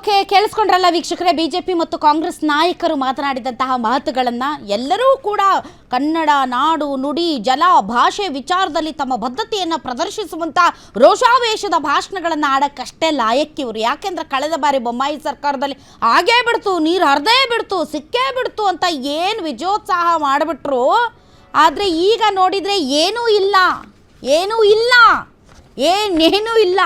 Okay, ಕೇಳಿಸ್ಕೊಂಡ್ರಲ್ಲ ವೀಕ್ಷಕರೇ, BJP ಮತ್ತು ಕಾಂಗ್ರೆಸ್ ನಾಯಕರು ಮಾತನಾಡಿದಂತಹ ಮಾತುಗಳನ್ನು ಎಲ್ಲರೂ ಕೂಡ ಕನ್ನಡ, ನಾಡು, ನುಡಿ, ಜಲ, ಭಾಷೆ ವಿಚಾರದಲ್ಲಿ ತಮ್ಮ ಬದ್ಧತೆಯನ್ನು ಪ್ರದರ್ಶಿಸುವಂಥ ರೋಷಾವೇಶದ ಭಾಷಣಗಳನ್ನು ಆಡೋಕ್ಕಷ್ಟೇ ಲಾಯಕ್ಕಿವರು ಯಾಕೆಂದ್ರೆ ಕಳೆದ ಬಾರಿ ಬೊಮ್ಮಾಯಿ ಸರ್ಕಾರದಲ್ಲಿ ಆಗೇ ಬಿಡ್ತು, ನೀರು ಹರಿದೇ ಬಿಡ್ತು, ಸಿಕ್ಕೇ ಬಿಡ್ತು ಅಂತ ಏನು ವಿಜಯೋತ್ಸಾಹ ಮಾಡಿಬಿಟ್ರು. ಆದರೆ ಈಗ ನೋಡಿದರೆ ಏನೂ ಇಲ್ಲ ಏನೂ ಇಲ್ಲ. ಏನೇನೂ ಇಲ್ಲ.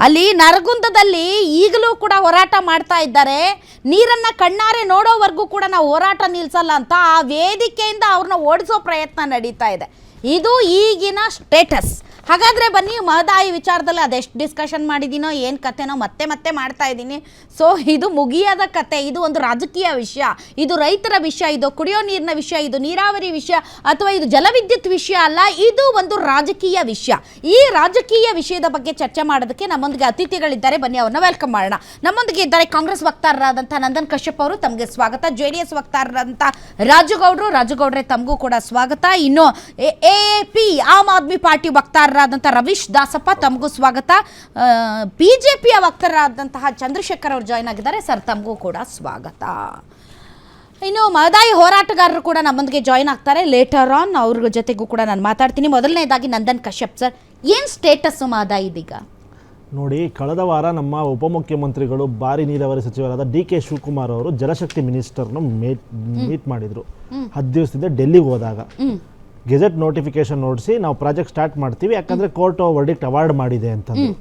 ಅಲ್ಲಿ ನರಗುಂದದಲ್ಲಿ ಈಗಲೂ ಕೂಡ ಹೋರಾಟ ಮಾಡ್ತಾ ಇದ್ದಾರೆ. ನೀರನ್ನು ಕಣ್ಣಾರೆ ನೋಡೋವರೆಗೂ ಕೂಡ ನಾವು ಹೋರಾಟ ನಿಲ್ಲಿಸಲ್ಲ ಅಂತ ಆ ವೇದಿಕೆಯಿಂದ ಅವ್ರನ್ನ ಓಡಿಸೋ ಪ್ರಯತ್ನ ನಡೀತಾ ಇದೆ. ಇದು ಈಗಿನ ಸ್ಟೇಟಸ್ ಹಾಗಾದರೆ ಬನ್ನಿ, ಮಹದಾಯಿ ವಿಚಾರದಲ್ಲಿ ಅದೆಷ್ಟು ಡಿಸ್ಕಷನ್ ಮಾಡಿದ್ದೀನೋ ಏನು ಕಥೆನೋ ಮತ್ತೆ ಮತ್ತೆ ಮಾಡ್ತಾ ಇದ್ದೀನಿ. ಸೊ ಇದು ಮುಗಿಯದ ಕತೆ, ಇದು ಒಂದು ರಾಜಕೀಯ ವಿಷಯ. ಇದು ರೈತರ ವಿಷಯ, ಇದು ಕುಡಿಯೋ ನೀರಿನ ವಿಷಯ, ಇದು ನೀರಾವರಿ ವಿಷಯ, ಅಥವಾ ಇದು ಜಲವಿದ್ಯುತ್ ವಿಷಯ ಅಲ್ಲ, ಇದು ಒಂದು ರಾಜಕೀಯ ವಿಷಯ. ಈ ರಾಜಕೀಯ ವಿಷಯದ ಬಗ್ಗೆ ಚರ್ಚೆ ಮಾಡೋದಕ್ಕೆ ನಮ್ಮೊಂದಿಗೆ ಅತಿಥಿಗಳಿದ್ದಾರೆ. ಬನ್ನಿ, ಅವ್ರನ್ನ ವೆಲ್ಕಮ್ ಮಾಡೋಣ. ನಮ್ಮೊಂದಿಗೆ ಇದ್ದಾರೆ ಕಾಂಗ್ರೆಸ್ ವಕ್ತಾರರಾದಂಥ ನಂದನ್ ಕಶ್ಯಪ್ ಅವರು, ತಮಗೆ ಸ್ವಾಗತ. ಜೆ ಡಿ ಎಸ್ ವಕ್ತಾರರಾದಂಥ ರಾಜುಗೌಡರು, ರಾಜುಗೌಡ್ರೆ ತಮಗೂ ಕೂಡ ಸ್ವಾಗತ. ಇನ್ನು A P, Aam Aadmi party ವಕ್ತಾರರಾದಂಥ Ravish Dasappa ತಮಗೂ ಸ್ವಾಗತ. ಬಿಜೆಪಿಯ ವಕ್ತಾರರಾದಂತಹ ಚಂದ್ರಶೇಖರ್ ಅವರು ಜಾಯ್ನ್ ಆಗಿದ್ದಾರೆ. ಸರ್ ತಮಗೂ ಕೂಡ ಸ್ವಾಗತ. ಇನ್ನು ಮಹದಾಯಿ ಹೋರಾಟಗಾರರು ಕೂಡ ನಮ್ಮೊಂದಿಗೆ ಜಾಯ್ನ್ ಆಗ್ತಾರೆ. ಲೇಟರ್ ಆನ್ ಅವ್ರ ಜೊತೆಗೂ ಕೂಡ ನಾನು ಮಾತಾಡ್ತೀನಿ. ಮೊದಲನೇದಾಗಿ ನಂದನ್ ಕಶ್ಯಪ್ ಸರ್ ಏನು ಸ್ಟೇಟಸ್ ಮಹದಾಯಿ ಇದೀಗ? ನೋಡಿ ಕಳೆದ ವಾರ ನಮ್ಮ ಉಪಮುಖ್ಯಮಂತ್ರಿಗಳು ಭಾರಿ ನೀರಾವರಿ ಸಚಿವರಾದ ಡಿ ಕೆ ಶಿವಕುಮಾರ್ ಅವರು ಜಲಶಕ್ತಿ ಮಿನಿಸ್ಟರ್ನ ಮೇಟ್ ಮೀಟ್ ಮಾಡಿದ್ರು. ಹತ್ತು ದಿವಸದಿಂದ ಡೆಲ್ಲಿಗೆ ಹೋದಾಗ. ಗೆಜೆಟ್ ನೋಟಿಫಿಕೇಶನ್ ನೋಡಿಸಿ ನಾವು ಪ್ರಾಜೆಕ್ಟ್ ಸ್ಟಾರ್ಟ್ ಮಾಡ್ತೀವಿ ಯಾಕಂದ್ರೆ ಕೋರ್ಟ್ ವರ್ಡಿಕ್ಟ್ ಅವಾರ್ಡ್ ಮಾಡಿದೆ ಅಂತಂದು.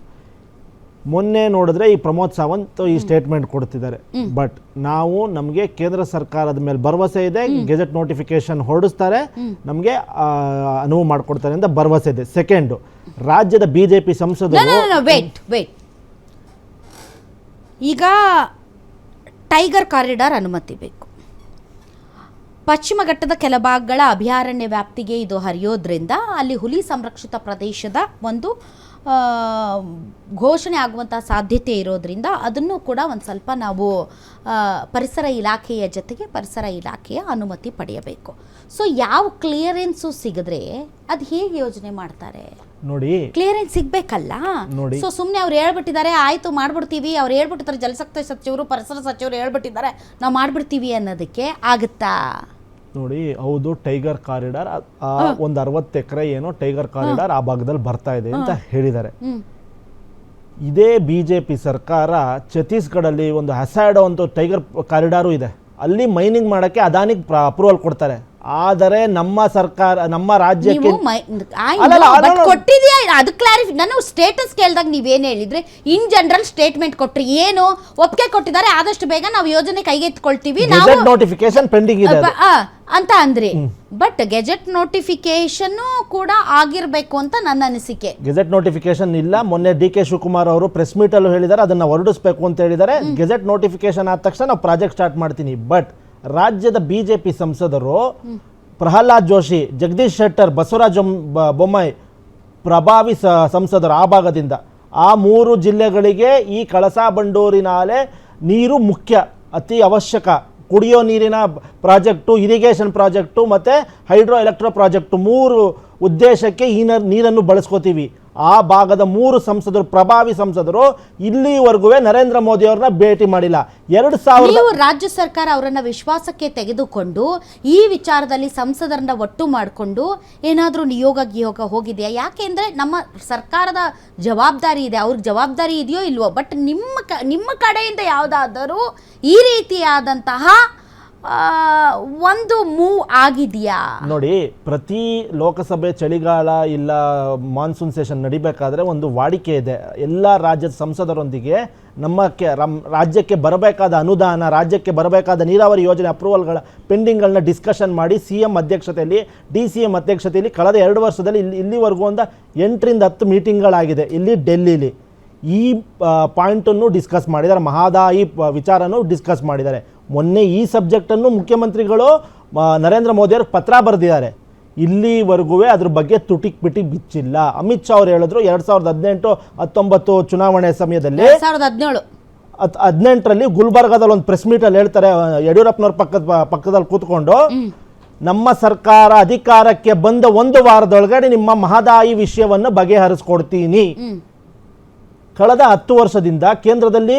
ಮೊನ್ನೆ ನೋಡಿದ್ರೆ ಈ ಪ್ರಮೋದ್ ಸಾವಂತ್ ಈ ಸ್ಟೇಟ್ಮೆಂಟ್ ಕೊಡ್ತಿದ್ದಾರೆ. ಬಟ್ ನಾವು ನಮಗೆ ಕೇಂದ್ರ ಸರ್ಕಾರದ ಮೇಲೆ ಭರವಸೆ ಇದೆ ಗೆಜೆಟ್ ನೋಟಿಫಿಕೇಶನ್ ಹೊರಡಿಸ್ತಾರೆ ನಮಗೆ ಅನುವು ಮಾಡಿಕೊಡ್ತಾರೆ ಅಂತ ಭರವಸೆ ಇದೆ. ಸೆಕೆಂಡ್ ರಾಜ್ಯದ ಬಿಜೆಪಿ ಸಂಸದರು ಈಗ ಟೈಗರ್ ಕಾರಿಡಾರ್ ಅನುಮತಿ ಬೇಕು. ಪಶ್ಚಿಮ ಘಟ್ಟದ ಕೆಲ ಭಾಗಗಳ ಅಭಯಾರಣ್ಯ ವ್ಯಾಪ್ತಿಗೆ ಇದು ಹರಿಯೋದ್ರಿಂದ ಅಲ್ಲಿ ಹುಲಿ ಸಂರಕ್ಷಿತ ಪ್ರದೇಶದ ಒಂದು ಘೋಷಣೆ ಆಗುವಂಥ ಸಾಧ್ಯತೆ ಇರೋದ್ರಿಂದ ಅದನ್ನು ಕೂಡ ಒಂದು ಸ್ವಲ್ಪ ನಾವು ಪರಿಸರ ಇಲಾಖೆಯ ಜೊತೆಗೆ ಪರಿಸರ ಇಲಾಖೆಯ ಅನುಮತಿ ಪಡೆಯಬೇಕು. ಸೊ ಯಾವ ಕ್ಲಿಯರೆನ್ಸು ಸಿಗಿದ್ರೆ ಅದು ಹೇಗೆ ಯೋಜನೆ ಮಾಡ್ತಾರೆ? ನೋಡಿ. ಕ್ಲಿಯರೆನ್ಸ್ ಸಿಗ್ಬೇಕಲ್ಲ? ನೋಡಿ. ಸೊ ಸುಮ್ಮನೆ ಅವ್ರು ಹೇಳ್ಬಿಟ್ಟಿದ್ದಾರೆ ಆಯ್ತು ಮಾಡ್ಬಿಡ್ತೀವಿ. ಅವ್ರು ಹೇಳ್ಬಿಟ್ಟಿದ್ದಾರೆ ಜಲಶಕ್ತಿ ಸಚಿವರು ಪರಿಸರ ಸಚಿವರು ಹೇಳ್ಬಿಟ್ಟಿದ್ದಾರೆ ನಾವು ಮಾಡ್ಬಿಡ್ತೀವಿ ಅನ್ನೋದಕ್ಕೆ ಆಗುತ್ತಾ? ನೋಡಿ ಹೌದು ಟೈಗರ್ ಕಾರಿಡಾರ್ ಆ ಒಂದು ಅರವತ್ತು ಎಕರೆ ಏನೋ ಟೈಗರ್ ಕಾರಿಡಾರ್ ಆ ಭಾಗದಲ್ಲಿ ಬರ್ತಾ ಇದೆ ಅಂತ ಹೇಳಿದ್ದಾರೆ. ಇದೇ ಬಿಜೆಪಿ ಸರ್ಕಾರ ಛತ್ತೀಸ್ಗಢಲ್ಲಿ ಒಂದು ಹಸಾಡೋ ಒಂದು ಟೈಗರ್ ಕಾರಿಡಾರು ಇದೆ. ಅಲ್ಲಿ ಮೈನಿಂಗ್ ಮಾಡಕ್ಕೆ ಅದಾನಿಗೆ ಅಪ್ರೂವಲ್ ಕೊಡ್ತಾರೆ. ಆದರೆ ನಮ್ಮ ಸರ್ಕಾರ ನಮ್ಮ ರಾಜ್ಯಕ್ಕೆ ಕೊಟ್ಟಿದ್ಯಾ? ಅದು ಕ್ಲಾರಿಫಿ ನಾನು ಸ್ಟೇಟಸ್ ಕೇಳಿದಾಗ ನೀವೇನು ಹೇಳಿದ್ರೆ? ಇನ್ ಜನರಲ್ ಸ್ಟೇಟ್ಮೆಂಟ್ ಕೊಟ್ರಿ. ಏನು? ಒಪ್ಪಿಗೆ ಕೊಟ್ಟಿದ್ದಾರೆ. ಆದಷ್ಟು ಬೇಗ ನಾವು ಯೋಜನೆ ಕೈಗೆತ್ಕೊಳ್ತೀವಿ ನಾವು ನೋಟಿಫಿಕೇಶನ್ ಪೆಂಡಿಂಗ್ ಇದೆ ಅಂತ ಅಂದ್ರಿ. ಬಟ್ ಗೆಜೆಟ್ ನೋಟಿಫಿಕೇಶನ್ ಕೂಡ ಆಗಿರ್ಬೇಕು ಅಂತ ನನ್ನ ಅನಿಸಿಕೆ. ಗೆಜೆಟ್ ನೋಟಿಫಿಕೇಶನ್ ಇಲ್ಲ. ಮೊನ್ನೆ ಡಿ ಕೆ ಶಿವಕುಮಾರ್ ಅವರು ಪ್ರೆಸ್ ಮೀಟ್ ಅಲ್ಲೂ ಹೇಳಿದ್ದಾರೆ. ಅದನ್ನ ಹೊರಡಿಸಬೇಕು ಅಂತ ಹೇಳಿದ್ದಾರೆ. ಗೆಜೆಟ್ ನೋಟಿಫಿಕೇಶನ್ ಆದ ತಕ್ಷಣ ನಾವು ಪ್ರಾಜೆಕ್ಟ್ ಸ್ಟಾರ್ಟ್ ಮಾಡ್ತೀನಿ. ಬಟ್ ರಾಜ್ಯದ ಬಿಜೆಪಿ ಸಂಸದರು ಪ್ರಹ್ಲಾದ್ ಜೋಶಿ, ಜಗದೀಶ್ ಶೆಟ್ಟರ್, ಬಸವರಾಜ ಬೊಮ್ಮಾಯಿ ಪ್ರಭಾವಿ ಸಂಸದರು ಆ ಭಾಗದಿಂದ. ಆ ಮೂರು ಜಿಲ್ಲೆಗಳಿಗೆ ಈ ಕಳಸಾ ಬಂಡೂರಿನಾಲೆ ನೀರು ಮುಖ್ಯ, ಅತಿ ಅವಶ್ಯಕ. ಕುಡಿಯೋ ನೀರಿನ ಪ್ರಾಜೆಕ್ಟು, ಇರಿಗೇಷನ್ ಪ್ರಾಜೆಕ್ಟು ಮತ್ತು ಹೈಡ್ರೋ ಎಲೆಕ್ಟ್ರೋ ಪ್ರಾಜೆಕ್ಟು ಮೂರು ಉದ್ದೇಶಕ್ಕೆ ಈ ನೀರನ್ನು ಬಳಸ್ಕೋತೀವಿ. ಆ ಭಾಗದ ಮೂರು ಸಂಸದರು, ಪ್ರಭಾವಿ ಸಂಸದರು ಇಲ್ಲಿವರೆಗೂ ನರೇಂದ್ರ ಮೋದಿ ಅವ್ರನ್ನ ಭೇಟಿ ಮಾಡಿಲ್ಲ. ಎರಡು ಸಾವಿರದ ನೀವು ರಾಜ್ಯ ಸರ್ಕಾರ ಅವರನ್ನ ವಿಶ್ವಾಸಕ್ಕೆ ತೆಗೆದುಕೊಂಡು ಈ ವಿಚಾರದಲ್ಲಿ ಸಂಸದರನ್ನ ಒಟ್ಟು ಮಾಡಿಕೊಂಡು ಏನಾದರೂ ನಿಯೋಗ ಗಿಯೋಗ ಹೋಗಿದೆಯಾ? ಯಾಕೆಂದ್ರೆ ನಮ್ಮ ಸರ್ಕಾರದ ಜವಾಬ್ದಾರಿ ಇದೆ. ಅವ್ರಿಗೆ ಜವಾಬ್ದಾರಿ ಇದೆಯೋ ಇಲ್ವೋ? ಬಟ್ ನಿಮ್ಮ ನಿಮ್ಮ ಕಡೆಯಿಂದ ಯಾವುದಾದರೂ ಈ ರೀತಿಯಾದಂತಹ ಒಂದು ಮೂವ್ ಆಗಿದೆಯಾ? ನೋಡಿ, ಪ್ರತಿ ಲೋಕಸಭೆ ಚಳಿಗಾಲ ಇಲ್ಲ ಮಾನ್ಸೂನ್ ಸೆಷನ್ ನಡಿಬೇಕಾದ್ರೆ ಒಂದು ವಾಡಿಕೆ ಇದೆ. ಎಲ್ಲ ರಾಜ್ಯದ ಸಂಸದರೊಂದಿಗೆ ನಮ್ಮ ಕೆ ರಾಜ್ಯಕ್ಕೆ ಬರಬೇಕಾದ ಅನುದಾನ, ರಾಜ್ಯಕ್ಕೆ ಬರಬೇಕಾದ ನೀರಾವರಿ ಯೋಜನೆ ಅಪ್ರೂವಲ್ಗಳ ಪೆಂಡಿಂಗ್ಗಳನ್ನ ಡಿಸ್ಕಷನ್ ಮಾಡಿ ಸಿ ಎಂ ಅಧ್ಯಕ್ಷತೆಯಲ್ಲಿ, ಡಿ ಸಿ ಎಂ ಅಧ್ಯಕ್ಷತೆಯಲ್ಲಿ ಕಳೆದ ಎರಡು ವರ್ಷದಲ್ಲಿ ಇಲ್ಲಿ, ಇಲ್ಲಿವರೆಗೂ ಒಂದು ಎಂಟರಿಂದ ಹತ್ತು ಮೀಟಿಂಗ್ಗಳಾಗಿದೆ ಇಲ್ಲಿ ಡೆಲ್ಲಿಲಿ. ಈ ಪಾಯಿಂಟನ್ನು ಡಿಸ್ಕಸ್ ಮಾಡಿದ್ದಾರೆ. ಮಹಾದಾಯಿ ವಿಚಾರನೂ ಡಿಸ್ಕಸ್ ಮಾಡಿದ್ದಾರೆ. ಮೊನ್ನೆ ಈ ಸಬ್ಜೆಕ್ಟನ್ನು ಮುಖ್ಯಮಂತ್ರಿಗಳು ನರೇಂದ್ರ ಮೋದಿಯವರು ಪತ್ರ ಬರೆದಿದ್ದಾರೆ. ಇಲ್ಲಿವರೆಗೂ ಅದ್ರ ಬಗ್ಗೆ ತುಟಿಕ್ ಬಿಟ್ಟಿ ಬಿಚ್ಚಿಲ್ಲ. ಅಮಿತ್ ಶಾ ಅವ್ರು ಹೇಳಿದ್ರು ಎರಡು ಸಾವಿರದ ಹದಿನೆಂಟು ಹತ್ತೊಂಬತ್ತು ಚುನಾವಣೆ ಸಮಯದಲ್ಲಿ ಸಾವಿರದ ಹದಿನೇಳು. ಹದಿನೆಂಟರಲ್ಲಿ ಗುಲ್ಬರ್ಗಾದಲ್ಲಿ ಒಂದು ಪ್ರೆಸ್ ಮೀಟಲ್ಲಿ ಹೇಳ್ತಾರೆ ಯಡಿಯೂರಪ್ಪನವ್ರ ಪಕ್ಕದ ಪಕ್ಕದಲ್ಲಿ ಕೂತ್ಕೊಂಡು ನಮ್ಮ ಸರ್ಕಾರ ಅಧಿಕಾರಕ್ಕೆ ಬಂದ ಒಂದು ವಾರದೊಳಗಡೆ ನಿಮ್ಮ ಮಹದಾಯಿ ವಿಷಯವನ್ನು ಬಗೆಹರಿಸ್ಕೊಡ್ತೀನಿ. ಕಳೆದ ಹತ್ತು ವರ್ಷದಿಂದ ಕೇಂದ್ರದಲ್ಲಿ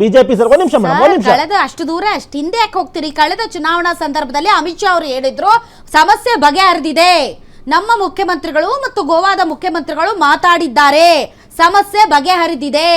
ಬಿಜೆಪಿ ಸರ್, ಒಂದ್ ನಿಮಿಷ ಮೇಡಮ್, ಒಂದ್ ನಿಮಿಷ. ಕಳೆದ ಅಷ್ಟು ದೂರ ಅಷ್ಟು ಹಿಂದೆ ಯಾಕೆ ಹೋಗ್ತೀರಿ? ಕಳೆದ ಚುನಾವಣಾ ಸಂದರ್ಭದಲ್ಲಿ ಅಮಿತ್ ಶಾ ಅವರು ಹೇಳಿದ್ರು, ಸಮಸ್ಯೆ ಬಗೆಹರಿದಿದೆ. ನಮ್ಮ ಮುಖ್ಯಮಂತ್ರಿಗಳು ಮತ್ತು ಗೋವಾದ ಮುಖ್ಯಮಂತ್ರಿಗಳು ಮಾತಾಡಿದ್ದಾರೆ. ಸಮಸ್ಯೆ ಬಗೆಹರಿದಿದೆ.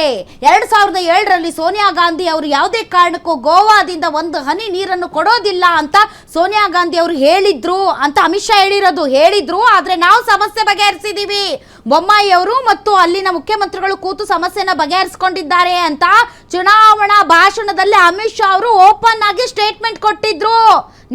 ಎರಡ್ ಸಾವಿರದ ಏಳರಲ್ಲಿ ಸೋನಿಯಾ ಗಾಂಧಿ ಅವರು ಯಾವುದೇ ಕಾರಣಕ್ಕೂ ಗೋವಾದಿಂದ ಒಂದು ಹನಿ ನೀರನ್ನು ಕೊಡೋದಿಲ್ಲ ಅಂತ ಸೋನಿಯಾ ಗಾಂಧಿ ಅವರು ಹೇಳಿದ್ರು ಅಂತ ಅಮಿತ್ ಶಾ ಹೇಳಿರೋದು ಹೇಳಿದ್ರು. ಆದ್ರೆ ನಾವು ಸಮಸ್ಯೆ ಬಗೆಹರಿಸಿದೀವಿ. ಬೊಮ್ಮಾಯಿ ಅವರು ಮತ್ತು ಅಲ್ಲಿನ ಮುಖ್ಯಮಂತ್ರಿಗಳು ಕೂತು ಸಮಸ್ಯೆನ ಬಗೆಹರಿಸಿಕೊಂಡಿದ್ದಾರೆ ಅಂತ ಚುನಾವಣಾ ಭಾಷಣದಲ್ಲಿ ಅಮಿತ್ ಶಾ ಅವರು ಓಪನ್ ಆಗಿ ಸ್ಟೇಟ್ಮೆಂಟ್ ಕೊಟ್ಟಿದ್ರು.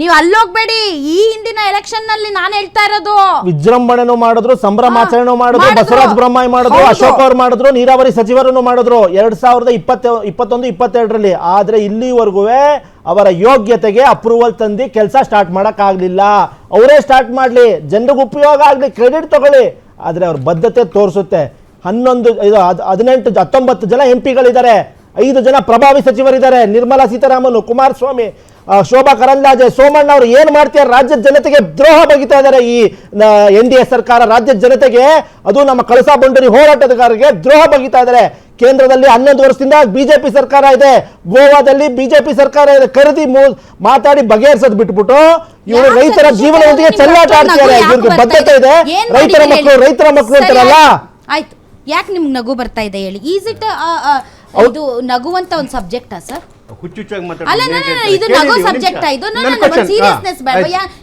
ನೀವು ಅಲ್ಲೋಗ್ಬೇಡಿ. ಈ ಹಿಂದಿನ ಎಲೆಕ್ಷನ್ನಲ್ಲಿ ನಾನು ಹೇಳ್ತಾ ಇರೋದು. ವಿಜೃಂಭಣೆನೂ ಮಾಡಿದ್ರು ಸಂಭ್ರಮಾಚರಣೆ ಮಾಡಿದ್ರು. ಬಸವರಾಜ ಬೊಮ್ಮಾಯಿ ಮಾಡಿದ್ರು. ಅಶೋಕ್ ಅವ್ರು ಮಾಡಿದ್ರು ನೀರಾವರಿ ಸಚಿವರನ್ನು ಮಾಡಿದ್ರು. ಎರಡ್ ಸಾವಿರದ ಇಪ್ಪತ್ತ ಇಪ್ಪತ್ತೊಂದು ಇಪ್ಪತ್ತೆರಡರಲ್ಲಿ. ಆದ್ರೆ ಇಲ್ಲಿವರೆಗೂ ಅವರ ಯೋಗ್ಯತೆಗೆ ಅಪ್ರೂವಲ್ ತಂದು ಕೆಲಸ ಸ್ಟಾರ್ಟ್ ಮಾಡಕ್ ಆಗ್ಲಿಲ್ಲ ಅವರೇ ಸ್ಟಾರ್ಟ್ ಮಾಡ್ಲಿ. ಜನರಿಗೆ ಉಪಯೋಗ ಆಗ್ಲಿ ಕ್ರೆಡಿಟ್ ತಗೊಳ್ಳಿ. ಆದ್ರೆ ಅವ್ರ ಬದ್ಧತೆ ತೋರಿಸುತ್ತೆ. ಹನ್ನೊಂದು, ಇದು ಹದ್- ಹದಿನೆಂಟು ಹತ್ತೊಂಬತ್ತು ಜನ ಎಂ ಪಿಗಳಿದ್ದಾರೆ ಐದು ಜನ ಪ್ರಭಾವಿ ಸಚಿವರಿದ್ದಾರೆ. ನಿರ್ಮಲಾ ಸೀತಾರಾಮನ್, ಕುಮಾರಸ್ವಾಮಿ ಶೋಭಾ ಕರಂದ್ಲಾಜೆ, ಸೋಮಣ್ಣ ಅವರು ಏನು ಮಾಡ್ತಾರೆ ರಾಜ್ಯದ ಜನತೆಗೆ ದ್ರೋಹ ಬಗಿತಾ ಇದ್ದಾರೆ ಈ ಎನ್ ಡಿ ಎ ಸರ್ಕಾರ. ರಾಜ್ಯದ ಜನತೆಗೆ ಅದು ನಮ್ಮ ಕಳಸಾ ಬಂಡೂರಿ ಹೋರಾಟಗಾರರಿಗೆ ದ್ರೋಹ ಬಗಿತಾ ಇದ್ದಾರೆ. ಕೇಂದ್ರದಲ್ಲಿ ಹನ್ನೊಂದು ವರ್ಷದಿಂದ ಬಿಜೆಪಿ ಸರ್ಕಾರ ಇದೆ. ಗೋವಾದಲ್ಲಿ ಬಿಜೆಪಿ ಸರ್ಕಾರ ಇದೆ. ಕರೆದಿ ಮಾತಾಡಿ ಬಗೆಹರಿಸೋದು ಬಿಟ್ಬಿಟ್ಟು ಇವರು ರೈತರ ಜೀವನದೊಂದಿಗೆ ಚೆಲ್ಲಾಟ ನಗು ಇವ್ರಿಗೆ ಬದ್ಧತೆ ಇದೆ? ರೈತರ ಮಕ್ಕಳು ರೈತರ ಮಕ್ಕಳು ಅಂತಾರಲ್ಲ? ಆಯ್ತು. ಯಾಕೆ ನಿಮ್ಗೆ ನಗು ಬರ್ತಾ ಇದೆ ಹೇಳಿ? ಈಸ್ ಇಟ್ ಇದು ನಗುವಂತ ಒಂದು ಸಬ್ಜೆಕ್ಟಾ ಸರ್ ಹುಚ್ಚುಚ್ಚಾಗಿ ಇದು ನಗೋ ಸಬ್ಜೆಕ್ಟ್ ಇದು ಸೀರಿಯಸ್ನೆಸ್ ಬೇಡ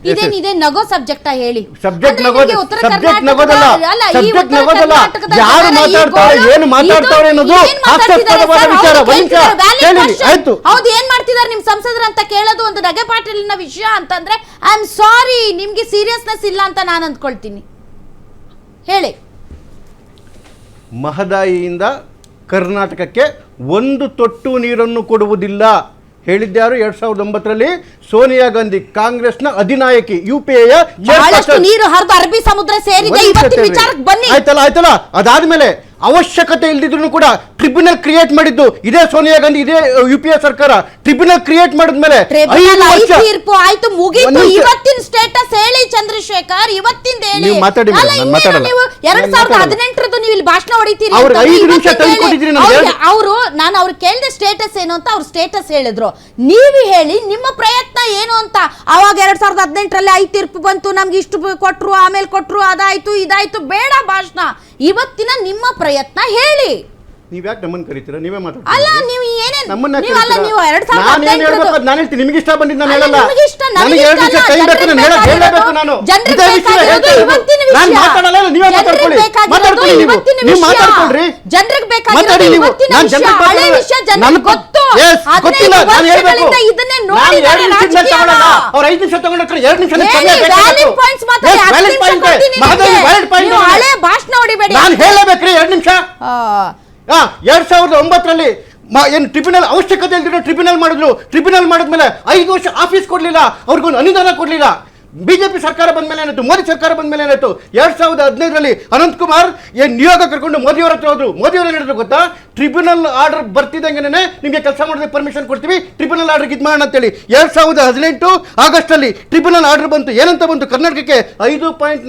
ಇದೇನ್ ಇದೆ ನಗೋ ಸಬ್ಜೆಕ್ಟ್ ಹೇಳಿ? ಸಬ್ಜೆಕ್ಟ್ ನಗೋದು ಸಬ್ಜೆಕ್ಟ್ ಕರ್ನಾಟಕದ- ನಗೋದಲ್ಲ. ಅಲ್ಲ, ಸಬ್ಜೆಕ್ಟ್ ಉತ್ತರ ನಗೋದಲ್ಲ. ಯಾರು ಮಾತಾಡ್ತಾರೆ ಏನು ಮಾತಾಡ್ತಾರೆ ಅನ್ನೋದು ಏನ್ ಹಾಸ್ಯಾಸ್ಪದವಾದ ವಿಚಾರ. ಹೌದು. ಆಯ್ತು. ಏನ್ ಮಾಡ್ತಿದ್ದಾರೆ ನಿಮ್ ಸಂಸದರ ಅಂತ ಕೇಳೋದು ಒಂದು ನಗೆ ಪಾಟೀಲಿನ ವಿಷಯ ಅಂತಂದ್ರೆ ಐ ಆಮ್ ಸಾರಿ ನಿಮ್ಗೆ ಸೀರಿಯಸ್ನೆಸ್ ಇಲ್ಲ ಅಂತ ನಾನು ಅಂದ್ಕೊಳ್ತೀನಿ. ಹೇಳಿ. ಮಹದಾಯಿಯಿಂದ ಕರ್ನಾಟಕಕ್ಕೆ ಒಂದು ತೊಟ್ಟು ನೀರನ್ನು ಕೊಡುವುದಿಲ್ಲ. ಹೇಳಿದ್ಯಾರು ಎರಡ್ ಸಾವಿರದ ಒಂಬತ್ತರಲ್ಲಿ? ಸೋನಿಯಾ ಗಾಂಧಿ ಕಾಂಗ್ರೆಸ್ನ ಅಧಿನಾಯಕಿ ಯು ಪಿ ನೀರು ಹರಿದು ಅರಬಿ ಸಮುದ್ರ ಸೇರಿದೆ. ಇವತ್ತಿನ ವಿಚಾರಕ್ಕೆ ಬನ್ನಿ. ಆಯ್ತಲ್ಲ ಆಯ್ತಲ್ಲ. ಅದಾದ್ಮೇಲೆ ಅವಶ್ಯಕತೆ ಇಲ್ದಿದ್ರು ಕೂಡ ಟ್ರಿಬ್ಯುನಲ್ ಕ್ರಿಯೇಟ್ ಮಾಡಿದ್ದು ಇದೇ ಸೋನಿಯಾ ಗಾಂಧಿ ಇದೇ ಯು ಪಿ ಎ ಸರ್ಕಾರ. ಟ್ರಿಬ್ಯುನಲ್ ಕ್ರಿಯೇಟ್ ಮಾಡಿದ್ಮೇಲೆ ತೀರ್ಪು ಆಯ್ತು ಮುಗೀತು. ಇವತ್ತಿನ ಸ್ಟೇಟಸ್ ಹೇಳಿ ಚಂದ್ರಶೇಖರ್. ಇವತ್ತಿಂದ ಹೇಳಿ ಮಾತಾಡಿ ಮಾತಾಡಲ್ಲ. ಎರಡ್ ಸಾವಿರದ ಹದಿನೆಂಟರದ್ದು ನೀವು ಇಲ್ಲಿ ಭಾಷಣ ಹೊಡಿತೀರಿ ಅವರು ನಾನು ಅವ್ರು ಕೇಳಿದ ಸ್ಟೇಟಸ್ ಏನು ಅಂತ ಅವ್ರ ಸ್ಟೇಟಸ್ ಹೇಳಿದ್ರು. ನೀವು ಹೇಳಿ ನಿಮ್ಮ ಪ್ರಯತ್ನ ಏನು ಅಂತ. ಅವಾಗ ಎರಡ್ ಸಾವಿರದ ಹದಿನೆಂಟರಲ್ಲಿ ಐದು ತೀರ್ಪು ಬಂತು ನಮ್ಗೆ ಇಷ್ಟು ಕೊಟ್ರು ಆಮೇಲೆ ಕೊಟ್ರು ಅದಾಯ್ತು ಇದಾಯ್ತು ಬೇಡ ಭಾಷಣ. ಇವತ್ತಿನ ನಿಮ್ಮ ಪ್ರಯತ್ನ ಹೇಳಿ. ನೀವ್ ಯಾಕೆ ನಮ್ಮನ್ನ ಕರೀತೀರ? ನೀವೇ ಮಾತಾಡ್ತೀರಾ? ಅಲ್ಲ ನೀವು ಏನೇನ್ ನಮ್ಮನ್ನ ನೀವು ಅಲ್ಲ ಕರೀತೀರಾ? ನೀವು ಎರಡ್ ಸಾವಿರದ ನಾನ್ ಏನ್ ಹದಿನೆಂಟರದ್ದು- ಹೇಳ್ಬೇಕು? ಅದ್ ನಾನು ಹೇಳ್ತೀನಿ ನಿಮಗೆ ಇಷ್ಟ ಬಂದಿದ್ದು ನಾನು ಅಲ್ಲ, ಹೇಳಲ್ಲ. ನಿಮಗೆ ಇಷ್ಟ, ನನಗೆ ನನಗೆ ಎರಡು ಇಷ್ಟ ನಿಮಿಷ ಅಲ್ಲ, ಟೈಮ್ ಬೇಕು ನಾನು ಜನರಿಗೆ ಹೇಳ- ಹೇಳಲೇಬೇಕು ಬೇಕಾಗಿರೋದು- ನಾನು. ಜನರಿಗೆ ಇದೇ ವಿಷಯ ಬೇಕಾಗಿರೋದು ಹೇಳ್ತಾ ಇರೋದು. ಇವತ್ತಿನ ನಾನು ಮಾತಾಡಲ್ಲ ನೀವೇ ಜನರಿಗೆ ಮಾತಾಡ್ಕೊಳ್ಳಿ. ಬೇಕಾಗಿರೋದು ಮಾತಾಡ್ಕೊಳ್ಳಿ ನೀವು. ಇವತ್ತಿನ ನೀವು ವಿಷಯ. ಮಾತಾಡ್ಕೊಳ್ರಿ. ಜನರಿಗೆ ಬೇಕಾಗಿರೋದು ಮಾತಾಡಿ ನೀವು. ಇವತ್ತಿನ ನಾನು ವಿಷಯ. ಜನರಿಗೆ ಹಳೆ ಮಾತಾಡಲ್ಲ. ವಿಷಯ ಜನರಿಗೆ ನನ್ಗೆ ಗೊತ್ತು. Yes, ಹದಿನೈದು ಗೊತ್ತಿಲ್ಲ. ನಾನು ಹೇಳ್ಬೇಕು ವರ್ಷಗಳಿಂದ ಇದನ್ನೇ ನಾನು ನೋಡಿದ್ದಾರೆ ಎರಡು ನಿಮಿಷ ರಾಜಕೀಯನ. ತಗೊಳ್ಳಲ್ಲ. ಅವ್ರು ಐದು ನಿಮಿಷ ತಗೊಂಡ್ರೆ ಎರಡು ನಿಮಿಷ ಹೇಳಿ, valid points ಮಾತಾಡಿ, ಹತ್ತು ನಿಮಿಷ ಕೊಡ್ತೀನಿ ನಿಮ್ಗೆ. ನೀವು ಹಳೆ ಭಾಷಣ ಹೊಡಿಬೇಡಿ. ನಾನು ಹೇಳಬೇಕ್ರಿ ಎರಡ್ ನಿಮಿಷ. ಆ, ಆ, ಎರಡ್ ಸಾವಿರದ ಒಂಬತ್ತರಲ್ಲಿ ಏನು ಟ್ರಿಬ್ಯುನಲ್ ಅವಶ್ಯಕತೆ ಇಲ್ದಿರೋ ಟ್ರಿಬ್ಯುನಲ್ ಮಾಡಿದ್ರು. ಟ್ರಿಬ್ಯುನಲ್ ಮಾಡಿದ್ಮೇಲೆ ಐದು ವರ್ಷ ಆಫೀಸ್ ಕೊಡಲಿಲ್ಲ. ಅವ್ರಿಗೊಂದು ಅನುದಾನ ಜೆ ಪಿ ಸರ್ಕಾರ ಬಂದ ಮೇಲೆ ಏನಾಯ್ತು? ಮೋದಿ ಸರ್ಕಾರ ಬಂದ್ಮೇಲೆ ಏನಾಯ್ತು? ಎರಡ್ ಸಾವಿರದ ಹದಿನೈದರಲ್ಲಿ ಅನಂತಕುಮಾರ್ ಏನು ನಿಯೋಗ ಕರ್ಕೊಂಡು ಮೋದಿಯವರ ಹತ್ರ ಹೋದ್ರು. ಮೋದಿಯವರು ಹೇಳಿದ್ರು ಗೊತ್ತಾ? ಟ್ರಿಬ್ಯುನಲ್ ಆರ್ಡರ್ ಬರ್ತಿದ್ದಂಗೆ ನಿಮಗೆ ಕೆಲಸ ಮಾಡೋದಕ್ಕೆ ಪರ್ಮಿಷನ್ ಕೊಡ್ತೀವಿ. ಟ್ರಿಬ್ಯುನಲ್ ಆರ್ಡರ್ ಇದು ಮಾಡೋಣ ಅಂತೇಳಿ. ಎರಡ್ ಸಾವಿರದ ಹದಿನೆಂಟು ಆಗಸ್ಟ್ ಅಲ್ಲಿ ಟ್ರಿಬ್ಯುನಲ್ ಆರ್ಡರ್ ಬಂತು. ಏನಂತ ಬಂತು? ಕರ್ನಾಟಕಕ್ಕೆ ಐದು ಪಾಯಿಂಟ್